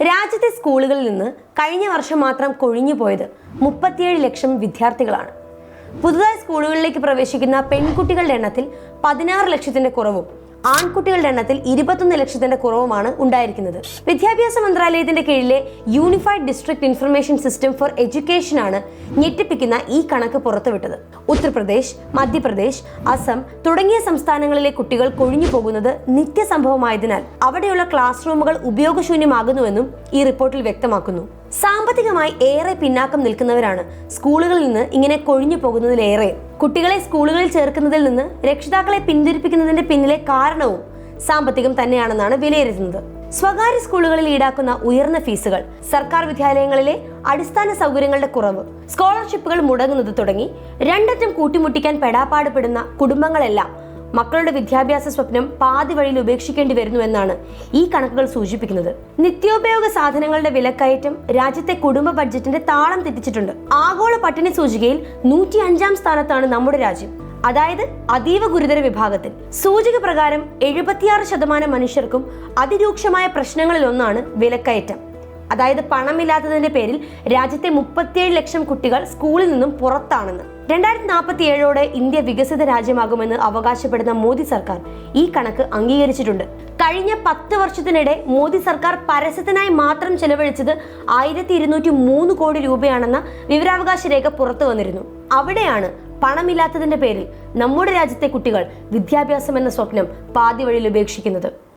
രാജ്യത്തെ സ്കൂളുകളിൽ നിന്ന് കഴിഞ്ഞ വർഷം മാത്രം കൊഴിഞ്ഞു പോയത് മുപ്പത്തിയേഴ് ലക്ഷം വിദ്യാർത്ഥികളാണ്. പുതുതായി സ്കൂളുകളിലേക്ക് പ്രവേശിക്കുന്ന പെൺകുട്ടികളുടെ എണ്ണത്തിൽ പതിനാറ് ലക്ഷത്തിന്റെ കുറവും ആൺകുട്ടികളുടെ എണ്ണത്തിൽ ഇരുപത്തൊന്ന് ലക്ഷത്തിന്റെ കുറവുമാണ് ഉണ്ടായിരിക്കുന്നത്. വിദ്യാഭ്യാസ മന്ത്രാലയത്തിന്റെ കീഴിലെ unified district information system for education ആണ് ഞെട്ടിപ്പിക്കുന്ന ഈ കണക്ക് പുറത്തുവിട്ടത്. ഉത്തർപ്രദേശ് മധ്യപ്രദേശ് അസം തുടങ്ങിയ സംസ്ഥാനങ്ങളിലെ കുട്ടികൾ കൊഴിഞ്ഞു പോകുന്നത് നിത്യസംഭവമായതിനാൽ അവിടെയുള്ള ക്ലാസ് റൂമുകൾ ഉപയോഗശൂന്യമാകുന്നുവെന്നും ഈ റിപ്പോർട്ടിൽ വ്യക്തമാക്കുന്നു. സാമ്പത്തികമായി ഏറെ പിന്നാക്കം നിൽക്കുന്നവരാണ് സ്കൂളുകളിൽ നിന്ന് ഇങ്ങനെ കൊഴിഞ്ഞു പോകുന്നതിലേറെ. കുട്ടികളെ സ്കൂളുകളിൽ ചേർക്കുന്നതിൽ നിന്ന് രക്ഷിതാക്കളെ പിന്തിരിപ്പിക്കുന്നതിന്റെ പിന്നിലെ കാരണവും സാമ്പത്തികം തന്നെയാണെന്നാണ് വിലയിരുത്തുന്നത്. സ്വകാര്യ സ്കൂളുകളിൽ ഈടാക്കുന്ന ഉയർന്ന ഫീസുകൾ സർക്കാർ വിദ്യാലയങ്ങളിലെ അടിസ്ഥാന സൗകര്യങ്ങളുടെ കുറവ് സ്കോളർഷിപ്പുകൾ മുടങ്ങുന്നത് തുടങ്ങി രണ്ടറ്റം കൂട്ടിമുട്ടിക്കാൻ പെടാപ്പാട് പെടുന്ന കുടുംബങ്ങളെല്ലാം മക്കളുടെ വിദ്യാഭ്യാസ സ്വപ്നം പാതി വഴിയിൽ ഉപേക്ഷിക്കേണ്ടി വരുന്നു എന്നാണ് ഈ കണക്കുകൾ സൂചിപ്പിക്കുന്നത്. നിത്യോപയോഗ സാധനങ്ങളുടെ വിലക്കയറ്റം രാജ്യത്തെ കുടുംബ ബഡ്ജറ്റിന്റെ താളം തെറ്റിച്ചിട്ടുണ്ട്. ആഗോള പട്ടിണി സൂചികയിൽ നൂറ്റി അഞ്ചാം സ്ഥാനത്താണ് നമ്മുടെ രാജ്യം. അതായത് അതീവ ഗുരുതര വിഭാഗത്തിൽ. സൂചിക പ്രകാരം എഴുപത്തിയാറ് ശതമാനം മനുഷ്യർക്കും അതിരൂക്ഷമായ പ്രശ്നങ്ങളിൽ ഒന്നാണ് വിലക്കയറ്റം. അതായത് പണമില്ലാത്തതിന്റെ പേരിൽ രാജ്യത്തെ മുപ്പത്തിയേഴ് ലക്ഷം കുട്ടികൾ സ്കൂളിൽ നിന്നും പുറത്താണെന്ന്. രണ്ടായിരത്തി നാൽപ്പത്തി ഏഴോടെ ഇന്ത്യ വികസിത രാജ്യമാകുമെന്ന് അവകാശപ്പെടുന്ന മോദി സർക്കാർ ഈ കണക്ക് അംഗീകരിച്ചിട്ടുണ്ട്. കഴിഞ്ഞ പത്ത് വർഷത്തിനിടെ മോദി സർക്കാർ പരസ്യത്തിനായി മാത്രം ചെലവഴിച്ചത് ആയിരത്തി ഇരുന്നൂറ്റി മൂന്ന് കോടി രൂപയാണെന്ന വിവരാവകാശ രേഖ പുറത്തു വന്നിരുന്നു. അവിടെയാണ് പണമില്ലാത്തതിന്റെ പേരിൽ നമ്മുടെ രാജ്യത്തെ കുട്ടികൾ വിദ്യാഭ്യാസം എന്ന സ്വപ്നം പാതി വഴിയിൽ ഉപേക്ഷിക്കുന്നത്.